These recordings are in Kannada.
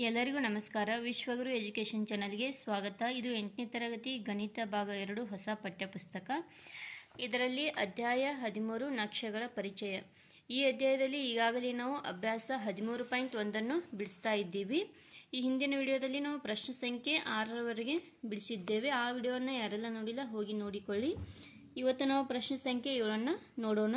ಎಲ್ಲರಿಗೂ ನಮಸ್ಕಾರ. ವಿಶ್ವಗುರು ಎಜುಕೇಷನ್ ಚಾನಲ್ಗೆ ಸ್ವಾಗತ. ಇದು ಎಂಟನೇ ತರಗತಿ ಗಣಿತ ಭಾಗ ಎರಡು ಹೊಸ ಪಠ್ಯಪುಸ್ತಕ. ಇದರಲ್ಲಿ ಅಧ್ಯಾಯ ಹದಿಮೂರು ನಕ್ಷೆಗಳ ಪರಿಚಯ. ಈ ಅಧ್ಯಾಯದಲ್ಲಿ ಈಗಾಗಲೇ ನಾವು ಅಭ್ಯಾಸ ಹದಿಮೂರು ಪಾಯಿಂಟ್ ಒಂದನ್ನು ಬಿಡಿಸ್ತಾ ಇದ್ದೀವಿ. ಈ ಹಿಂದಿನ ವಿಡಿಯೋದಲ್ಲಿ ನಾವು ಪ್ರಶ್ನೆ ಸಂಖ್ಯೆ ಆರರವರೆಗೆ ಬಿಡಿಸಿದ್ದೇವೆ. ಆ ವಿಡಿಯೋವನ್ನು ಯಾರೆಲ್ಲ ನೋಡಿಲ್ಲ, ಹೋಗಿ ನೋಡಿಕೊಳ್ಳಿ. ಇವತ್ತು ನಾವು ಪ್ರಶ್ನೆ ಸಂಖ್ಯೆ ಏಳನ್ನು ನೋಡೋಣ.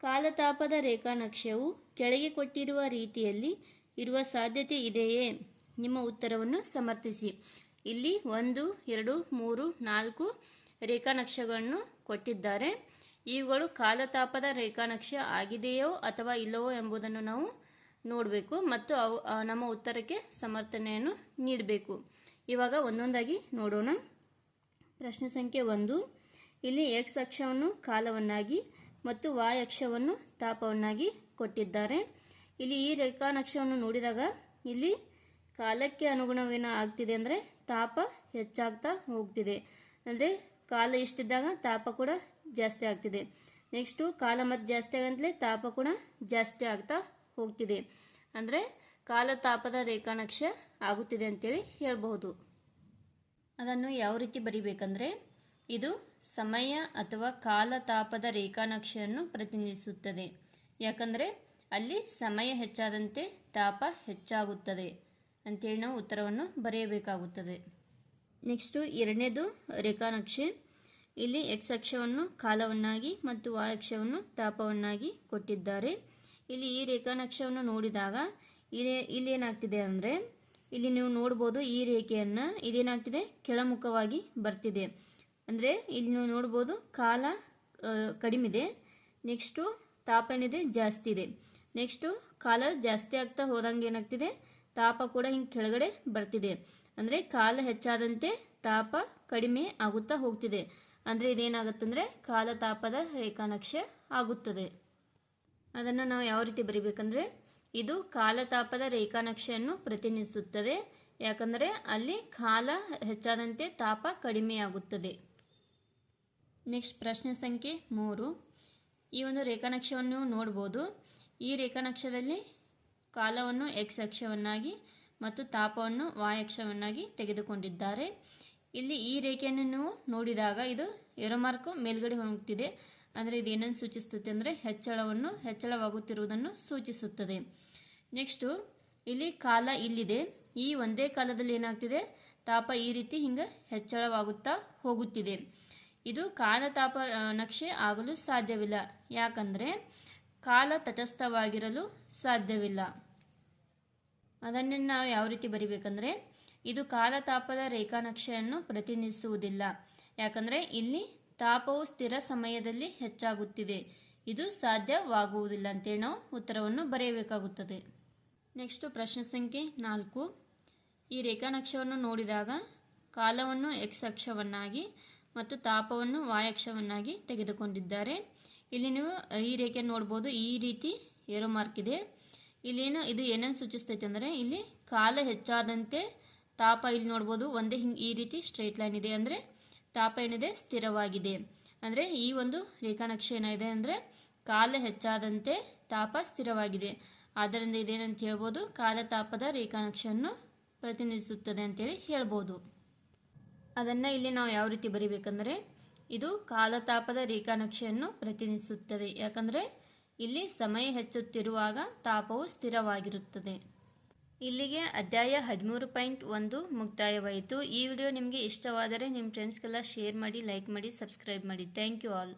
ಕಾಲತಾಪದ ರೇಖಾನಕ್ಷೆಯು ಕೆಳಗೆ ಕೊಟ್ಟಿರುವ ರೀತಿಯಲ್ಲಿ ಇರುವ ಸಾಧ್ಯತೆ ಇದೆಯೇ? ನಿಮ್ಮ ಉತ್ತರವನ್ನು ಸಮರ್ಥಿಸಿ. ಇಲ್ಲಿ ಒಂದು, ಎರಡು, ಮೂರು, ನಾಲ್ಕು ರೇಖಾನಕ್ಷೆಗಳನ್ನು ಕೊಟ್ಟಿದ್ದಾರೆ. ಇವುಗಳು ಕಾಲತಾಪದ ರೇಖಾನಕ್ಷೆ ಆಗಿದೆಯೋ ಅಥವಾ ಇಲ್ಲವೋ ಎಂಬುದನ್ನು ನಾವು ನೋಡಬೇಕು ಮತ್ತು ಅವು ನಮ್ಮ ಉತ್ತರಕ್ಕೆ ಸಮರ್ಥನೆಯನ್ನು ನೀಡಬೇಕು. ಇವಾಗ ಒಂದೊಂದಾಗಿ ನೋಡೋಣ. ಪ್ರಶ್ನೆ ಸಂಖ್ಯೆ ಒಂದು. ಇಲ್ಲಿ ಎಕ್ಸ್ ಅಕ್ಷವನ್ನು ಕಾಲವನ್ನಾಗಿ ಮತ್ತು ವಾಯ್ ಅಕ್ಷವನ್ನು ತಾಪವನ್ನಾಗಿ ಕೊಟ್ಟಿದ್ದಾರೆ. ಇಲ್ಲಿ ಈ ರೇಖಾ ನಕ್ಷೆಯನ್ನು ನೋಡಿದಾಗ ಇಲ್ಲಿ ಕಾಲಕ್ಕೆ ಅನುಗುಣವೇನ ಆಗ್ತಿದೆ ಅಂದ್ರೆ ತಾಪ ಹೆಚ್ಚಾಗ್ತಾ ಹೋಗ್ತಿದೆ. ಅಂದ್ರೆ ಕಾಲ ಇಷ್ಟಿದ್ದಾಗ ತಾಪ ಕೂಡ ಜಾಸ್ತಿ ಆಗ್ತಿದೆ. ನೆಕ್ಸ್ಟು ಕಾಲ ಮತ್ತು ಜಾಸ್ತಿ ಆಗಂತಲೇ ತಾಪ ಕೂಡ ಜಾಸ್ತಿ ಆಗ್ತಾ ಹೋಗ್ತಿದೆ. ಅಂದರೆ ಕಾಲ ತಾಪದ ರೇಖಾನಕ್ಷ ಆಗುತ್ತಿದೆ ಅಂತೇಳಿ ಹೇಳಬಹುದು. ಅದನ್ನು ಯಾವ ರೀತಿ ಬರಿಬೇಕಂದ್ರೆ ಇದು ಸಮಯ ಅಥವಾ ಕಾಲ ತಾಪದ ರೇಖಾನಕ್ಷೆಯನ್ನು ಪ್ರತಿನಿಧಿಸುತ್ತದೆ. ಯಾಕಂದರೆ ಅಲ್ಲಿ ಸಮಯ ಹೆಚ್ಚಾದಂತೆ ತಾಪ ಹೆಚ್ಚಾಗುತ್ತದೆ ಅಂತೇಳಿ ನಾವು ಉತ್ತರವನ್ನು ಬರೆಯಬೇಕಾಗುತ್ತದೆ. ನೆಕ್ಸ್ಟು ಎರಡನೇದು ರೇಖಾನಕ್ಷೆ. ಇಲ್ಲಿ ಎಕ್ಸ್ ಅಕ್ಷವನ್ನು ಕಾಲವನ್ನಾಗಿ ಮತ್ತು ವಾಯ್ ಅಕ್ಷವನ್ನು ತಾಪವನ್ನಾಗಿ ಕೊಟ್ಟಿದ್ದಾರೆ. ಇಲ್ಲಿ ಈ ರೇಖಾ ನಕ್ಷೆಯನ್ನು ನೋಡಿದಾಗ ಇಲ್ಲಿ ಇಲ್ಲೇನಾಗ್ತಿದೆ ಅಂದರೆ ಇಲ್ಲಿ ನೀವು ನೋಡ್ಬೋದು ಈ ರೇಖೆಯನ್ನು ಇದೇನಾಗ್ತಿದೆ? ಕೆಳಮುಖವಾಗಿ ಬರ್ತಿದೆ. ಅಂದರೆ ಇಲ್ಲಿ ನೀವು ನೋಡ್ಬೋದು ಕಾಲ ಕಡಿಮೆ ಇದೆ. ನೆಕ್ಸ್ಟು ತಾಪನಿದೆ ಜಾಸ್ತಿ ಇದೆ. ನೆಕ್ಸ್ಟು ಕಾಲ ಜಾಸ್ತಿ ಆಗ್ತಾ ಹೋದಂಗೆ ಏನಾಗ್ತಿದೆ? ತಾಪ ಕೂಡ ಹಿಂಗೆ ಕೆಳಗಡೆ ಬರ್ತಿದೆ. ಅಂದರೆ ಕಾಲ ಹೆಚ್ಚಾದಂತೆ ತಾಪ ಕಡಿಮೆ ಆಗುತ್ತಾ ಹೋಗ್ತಿದೆ. ಅಂದರೆ ಇದೇನಾಗುತ್ತಂದ್ರೆ ಕಾಲ ತಾಪದ ರೇಖಾನಕ್ಷೆ ಆಗುತ್ತದೆ. ಅದನ್ನು ನಾವು ಯಾವ ರೀತಿ ಬರಿಬೇಕಂದ್ರೆ ಇದು ಕಾಲತಾಪದ ರೇಖಾನಕ್ಷೆಯನ್ನು ಪ್ರತಿನಿಧಿಸುತ್ತದೆ. ಯಾಕಂದರೆ ಅಲ್ಲಿ ಕಾಲ ಹೆಚ್ಚಾದಂತೆ ತಾಪ ಕಡಿಮೆಯಾಗುತ್ತದೆ ನೆಕ್ಸ್ಟ್ ಪ್ರಶ್ನೆ ಸಂಖ್ಯೆ ಮೂರು. ಈ ಒಂದು ರೇಖಾನಕ್ಷೆಯನ್ನು ನೋಡ್ಬೋದು. ಈ ರೇಖಾನಕ್ಷದಲ್ಲಿ ಕಾಲವನ್ನು ಎಕ್ಸ್ ಅಕ್ಷವನ್ನಾಗಿ ಮತ್ತು ತಾಪವನ್ನು ವಾಯಕ್ಷವನ್ನಾಗಿ ತೆಗೆದುಕೊಂಡಿದ್ದಾರೆ. ಇಲ್ಲಿ ಈ ರೇಖೆಯನ್ನು ನೀವು ನೋಡಿದಾಗ ಇದು ಎರೋಮಾರ್ಕು ಮೇಲ್ಗಡೆ ಹೋಗುತ್ತಿದೆ. ಅಂದರೆ ಇದು ಏನನ್ನು ಸೂಚಿಸುತ್ತೆ ಅಂದರೆ ಹೆಚ್ಚಳವನ್ನು, ಹೆಚ್ಚಳವಾಗುತ್ತಿರುವುದನ್ನು ಸೂಚಿಸುತ್ತದೆ. ನೆಕ್ಸ್ಟು ಇಲ್ಲಿ ಕಾಲ ಇಲ್ಲಿದೆ. ಈ ಒಂದೇ ಕಾಲದಲ್ಲಿ ಏನಾಗ್ತಿದೆ? ತಾಪ ಈ ರೀತಿ ಹಿಂಗೆ ಹೆಚ್ಚಳವಾಗುತ್ತಾ ಹೋಗುತ್ತಿದೆ. ಇದು ಕಾಲ ತಾಪ ನಕ್ಷೆ ಆಗಲು ಸಾಧ್ಯವಿಲ್ಲ. ಯಾಕಂದರೆ ಕಾಲ ತಟಸ್ಥವಾಗಿರಲು ಸಾಧ್ಯವಿಲ್ಲ. ಅದನ್ನೇ ನಾವು ಯಾವ ರೀತಿ ಬರಿಬೇಕಂದ್ರೆ, ಇದು ಕಾಲತಾಪದ ರೇಖಾನಕ್ಷೆಯನ್ನು ಪ್ರತಿನಿಧಿಸುವುದಿಲ್ಲ. ಯಾಕಂದರೆ, ಇಲ್ಲಿ ತಾಪವು ಸ್ಥಿರ ಸಮಯದಲ್ಲಿ ಹೆಚ್ಚಾಗುತ್ತಿದೆ. ಇದು ಸಾಧ್ಯವಾಗುವುದಿಲ್ಲ ಅಂತೇಳಿ ನಾವು ಉತ್ತರವನ್ನು ಬರೆಯಬೇಕಾಗುತ್ತದೆ. ನೆಕ್ಸ್ಟು ಪ್ರಶ್ನೆ ಸಂಖ್ಯೆ ನಾಲ್ಕು. ಈ ರೇಖಾ ನಕ್ಷೆಯನ್ನು ನೋಡಿದಾಗ ಕಾಲವನ್ನು ಎಕ್ಸ್ ಅಕ್ಷವನ್ನಾಗಿ ಮತ್ತು ತಾಪವನ್ನು ವಾಯಕ್ಷವನ್ನಾಗಿ ತೆಗೆದುಕೊಂಡಿದ್ದಾರೆ. ಇಲ್ಲಿ ನೀವು ಈ ರೇಖೆ ನೋಡ್ಬೋದು, ಈ ರೀತಿ ಏರೋ ಮಾರ್ಕ್ ಇದೆ ಇಲ್ಲೇನು ಇದು ಏನೇನು ಸೂಚಿಸ್ತೈತೆ ಅಂದರೆ, ಇಲ್ಲಿ ಕಾಲ ಹೆಚ್ಚಾದಂತೆ ತಾಪ ಇಲ್ಲಿ ನೋಡ್ಬೋದು, ಒಂದೇ ಹಿಂಗೆ ಈ ರೀತಿ ಸ್ಟ್ರೈಟ್ ಲೈನ್ ಇದೆ ಅಂದರೆ ತಾಪ ಏನಿದೆ, ಸ್ಥಿರವಾಗಿದೆ. ಅಂದರೆ ಈ ಒಂದು ರೇಖಾನಕ್ಷೆ ಏನಿದೆ ಅಂದರೆ, ಕಾಲ ಹೆಚ್ಚಾದಂತೆ ತಾಪ ಸ್ಥಿರವಾಗಿದೆ. ಆದ್ದರಿಂದ ಇದೇನಂತ ಹೇಳ್ಬೋದು ಕಾಲತಾಪದ ರೇಖಾನಕ್ಷೆಯನ್ನು ಪ್ರತಿನಿಧಿಸುತ್ತದೆ ಅಂತೇಳಿ ಹೇಳ್ಬೋದು. ಅದನ್ನು ಇಲ್ಲಿ ನಾವು ಯಾವ ರೀತಿ ಬರಿಬೇಕಂದ್ರೆ ಇದು ಕಾಲತಾಪದ ರೇಖಾನಕ್ಷೆಯನ್ನು ಪ್ರತಿನಿಧಿಸುತ್ತದೆ. ಯಾಕಂದರೆ ಇಲ್ಲಿ ಸಮಯ ಹೆಚ್ಚುತ್ತಿರುವಾಗ ತಾಪವು ಸ್ಥಿರವಾಗಿರುತ್ತದೆ. ಇಲ್ಲಿಗೆ ಅಧ್ಯಾಯ ಹದಿಮೂರು ಪಾಯಿಂಟ್ ಒಂದು ಮುಕ್ತಾಯವಾಯಿತು. ಈ ವಿಡಿಯೋ ನಿಮಗೆ ಇಷ್ಟವಾದರೆ ನಿಮ್ಮ ಫ್ರೆಂಡ್ಸ್ಗೆಲ್ಲ ಶೇರ್ ಮಾಡಿ ಲೈಕ್ ಮಾಡಿ ಸಬ್ಸ್ಕ್ರೈಬ್ ಮಾಡಿ. Thank you all